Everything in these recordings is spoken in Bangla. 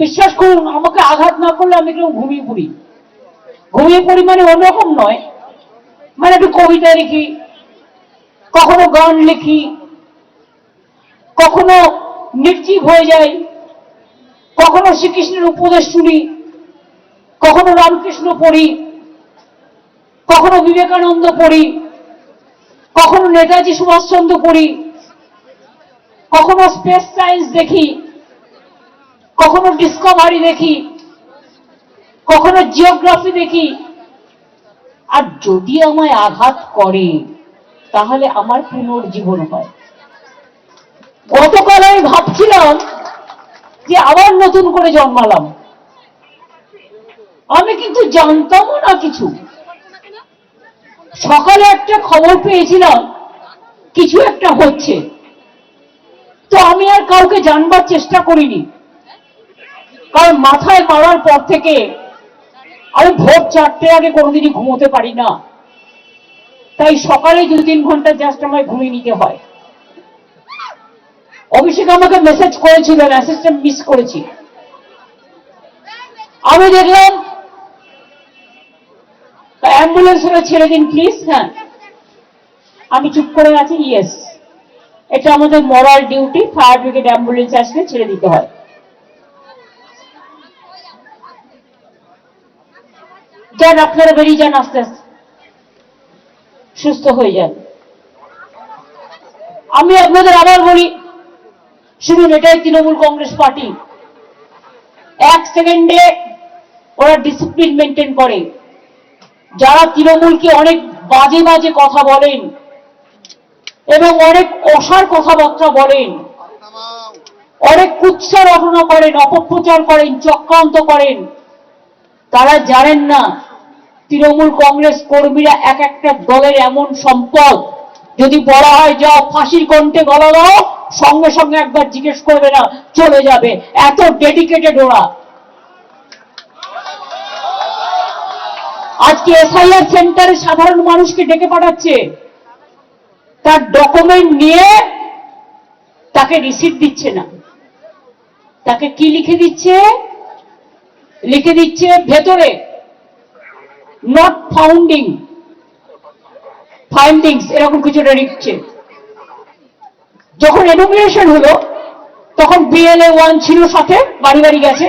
বিশ্বাস করুন, আমাকে আঘাত না করলে আমি কেউ ঘুমিয়ে পড়ি। ঘুমিয়ে পড়ি মানে অন্যরকম নয়। মানে একটু কবিতা লিখি, কখনো গান লিখি, কখনো নির্জীব হয়ে যাই, কখনো শ্রীকৃষ্ণের উপদেশ শুনি, কখনো রামকৃষ্ণ পড়ি, কখনো বিবেকানন্দ পড়ি, কখনো নেতাজি সুভাষচন্দ্র পড়ি, কখনো স্পেস সায়েন্স দেখি কখনো ডিসকভারি দেখি, কখনো জিওগ্রাফি দেখি। আর যদি আমায় আঘাত করে, তাহলে আমার পুনর্জীবন হয়। গতকাল আমি ভাবছিলাম যে আবার নতুন করে জন্মালাম। আমি কিন্তু জানতামও না কিছু। সকালে একটা খবর পেয়েছিলাম, কিছু একটা হচ্ছে। তো আমি আর কাউকে জানবার চেষ্টা করিনি। কারণ মাথায় মারার পর থেকে আমি ভোর চারটে আগে কোনোদিনই ঘুমোতে পারি না। তাই সকালে দু তিন ঘণ্টা জাস্ট আমায় ঘুমিয়ে নিতে হয়। অভিষেক আমাকে মেসেজ করেছিল মেসেজটা মিস করেছি। আমি দেখলাম অ্যাম্বুলেন্স হলে ছেড়ে দিন প্লিজ হ্যাঁ। আমি চুপ করে আছি ইয়েস এটা আমাদের moral duty fire brigade ambulance আসলে ছেড়ে দিতে হয়। যান আপনারা বেরিয়ে যান আস্তে আস্তে? সুস্থ হয়ে যান। আমি আপনাদের আবার বলি, শুনুন, এটাই তৃণমূল কংগ্রেস পার্টি। এক সেকেন্ডে ওরা ডিসিপ্লিন মেনটেন করে। যারা তৃণমূলকে অনেক বাজে বাজে কথা বলেন এবং অনেক অসার কথাবার্তা বলেন, অনেক কুৎসা রচনা করেন, অপপ্রচার করেন, চক্রান্ত করেন, তারা জানেন না তৃণমূল কংগ্রেস কর্মীরা এক একটা দলের এমন সম্পদ। যদি বলা হয়, যাও ফাঁসির কণ্ঠে গলা দাও, সঙ্গে সঙ্গে একবার জিজ্ঞেস করবে না, চলে যাবে। এত ডেডিকেটেড ওরা। আজকে এসআইআর সেন্টারে সাধারণ মানুষকে ডেকে পাঠাচ্ছে। তার ডকুমেন্ট নিয়ে তাকে রিসিভ দিচ্ছে না। তাকে কি লিখে দিচ্ছে? লিখে দিচ্ছে ভেতরে। নট ফাউন্ডিং ফাইন্ডিংস এরকম কিছুটা লিখছে। যখন এনুমিনেশন হলো, তখন বিএলএ ওয়ান ছিল সাথে, বাড়ি বাড়ি গেছে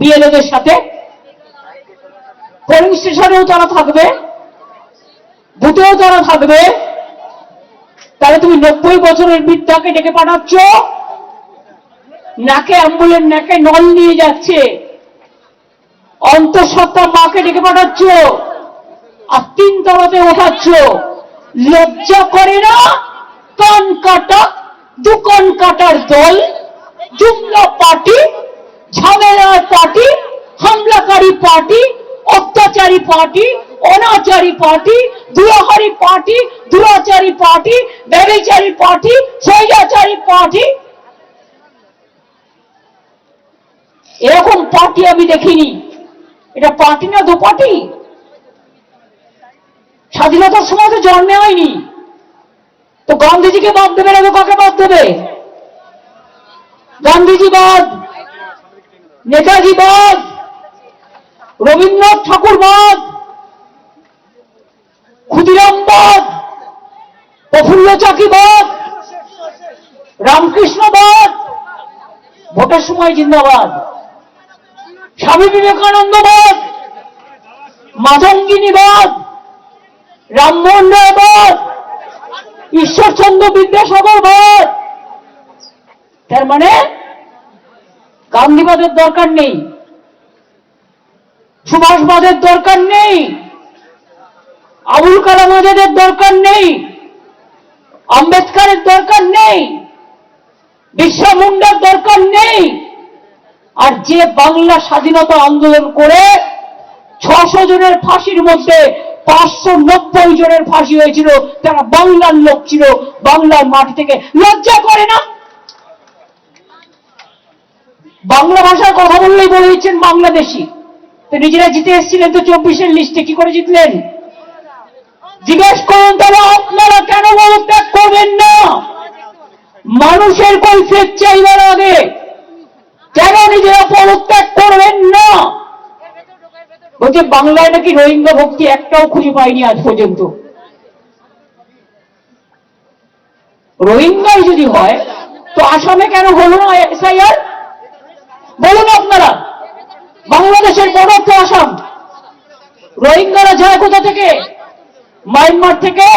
বিএলএ দের সাথে। পোলিং স্টেশনেও তারা থাকবে বুথেও তারা থাকবে। তাহলে তুমি নব্বই বছরের বৃদ্ধাকে ডেকে পাঠাচ্ছ, নাকে অ্যাম্বুলেন্স নাকে নল নিয়ে যাচ্ছে। অন্তঃসত্ত্বা মাকে ডেকে পাঠাচ্ছ আর তিন তলাতে ওঠাচ্ছ। লজ্জা করে না? কান কাটা দোকান কাটার দল, জুমলা পার্টি, ঝামেলার পার্টি, হামলাকারী পার্টি, অত্যাচারী পার্টি, অনাচারী পার্টি, দুরাহারি পার্টি, দুরাচারী পার্টি, ব্যবচারী পার্টি, স্বৈরাচারী পার্টি। এরকম পার্টি আমি দেখিনি। এটা পার্টি না দু পার্টি স্বাধীনতার সময় তো জন্মে হয়নি। তো গান্ধীজিকে বাদ দেবে না কাকে বাদ দেবে? গান্ধীজি বাদ, নেতাজি বাদ, রবীন্দ্রনাথ ঠাকুর বাদ, ক্ষুদিরাম বাদ, প্রফুল্ল চাকি বাদ, রামকৃষ্ণ বাদ, ভোটের সময় জিন্দাবাদ। স্বামী বিবেকানন্দ বাদ মাধঙ্গিনী বাদ রামমোহন রায় ঈশ্বরচন্দ্র বিদ্যাসাগর বাদ তার মানে গান্ধীবাদের দরকার নেই, সুভাষবাদের দরকার নেই, আবুল কালাম আজাদের দরকার নেই, আম্বেদকারের দরকার নেই, বিরসা মুন্ডার দরকার নেই। আর যে বাংলা স্বাধীনতা আন্দোলন করে ছশো জনের ফাঁসির মধ্যে পাঁচশো নব্বই জনের ফাঁসি হয়েছিল, তারা বাংলার লোক ছিল, বাংলার মাটি থেকে লজ্জা করে না? বাংলা ভাষায় কথা বললেই বলে দিচ্ছেন বাংলাদেশি। তো নিজেরা জিতে এসেছিলেন তো চব্বিশের লিস্টে কি করে জিতলেন? জিজ্ঞেস করুন তাহলে আপনারা কেন পদত্যাগ করবেন না? মানুষের কৈফিয়ত চাইবার আগে কেন নিজেরা পদত্যাগ করবেন না? বলছে, বাংলায় নাকি রোহিঙ্গা ভক্তি একটাও খুঁজে পাইনি আজ পর্যন্ত। রোহিঙ্গাই যদি হয়, তো আসামে কেন হলো না এসআইআর? বলুন আপনারা। বাংলাদেশের বর্ডার তো আসাম। রোহিঙ্গারা যায় কোথা থেকে? মায়ানমার থেকে?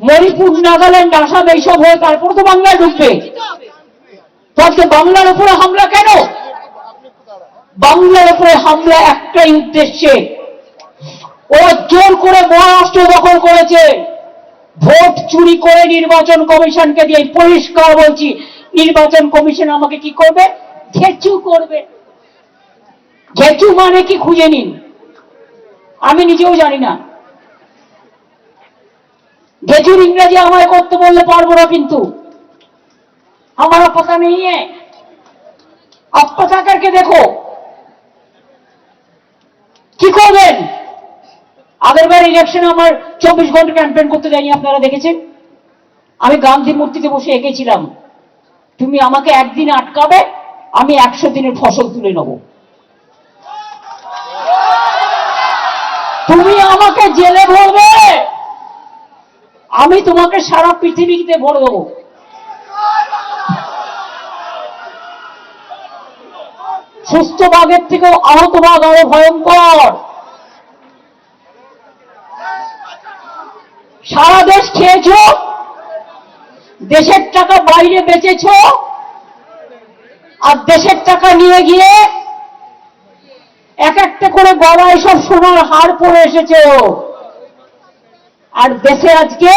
মণিপুর, নাগাল্যান্ড, আসাম, এইসব হয়ে তারপর তো বাংলায় ঢুকবে। আজকে বাংলার উপরে হামলা কেন? বাংলার উপরে হামলা একটাই উদ্দেশ্যে। ও জোর করে মহারাষ্ট্র দখল করেছে। ভোট চুরি করে নির্বাচন কমিশনকে দিয়ে পরিষ্কার বলছি, নির্বাচন কমিশন আমাকে কি করবে? ঘেচু করবে। ঘেচু মানে কি খুঁজে নিন? আমি নিজেও জানি না। ঘেচুর ইংরেজি আমায় করতে বললে পারব না কিন্তু। हमारा पता नहीं है अब पता करके देखो কি করবেন আগেরবার ইলেকশনে আমার চব্বিশ ঘন্টা ক্যাম্পেইন করতে দেয়নি আপনারা দেখেছেন আমি গান্ধী মূর্তিতে বসে এঁকেছিলাম তুমি আমাকে একদিন আটকাবে আমি একশো দিনের ফসল তুলে নেব তুমি আমাকে জেলে ভরবে আমি তোমাকে সারা পৃথিবীতে ভরে দেবো সুস্থ বাঘের থেকেও আহত বাঘ আরও ভয়ঙ্কর। সারা দেশ খেয়েছ? দেশের টাকা বাইরে বেচেছ? আর দেশের টাকা নিয়ে গিয়ে এক একটা করে গলায় সব সোনার হার পরে এসেছে। আর দেশে আজকে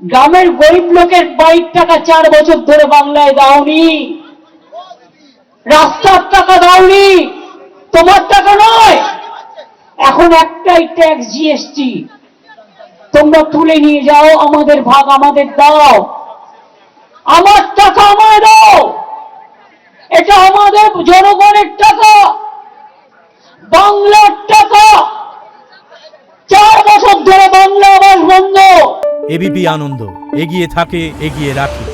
গ্রামের গরিব লোকের বাড়ির টাকা চার বছর ধরে বাংলায় দাওনি। রাস্তার টাকা দাওনি, তোমার টাকা নয়। এখন একটাই ট্যাক্স জিএসটি। তোমরা তুলে নিয়ে যাও, আমাদের ভাগ আমাদের দাও। আমার টাকা আমায় দাও। এটা আমাদের জনগণের টাকা। বাংলার টাকা। চার বছর ধরে বাংলা আবাস বন্ধ। এবিপি আনন্দ, এগিয়ে থাকে, এগিয়ে রাখে।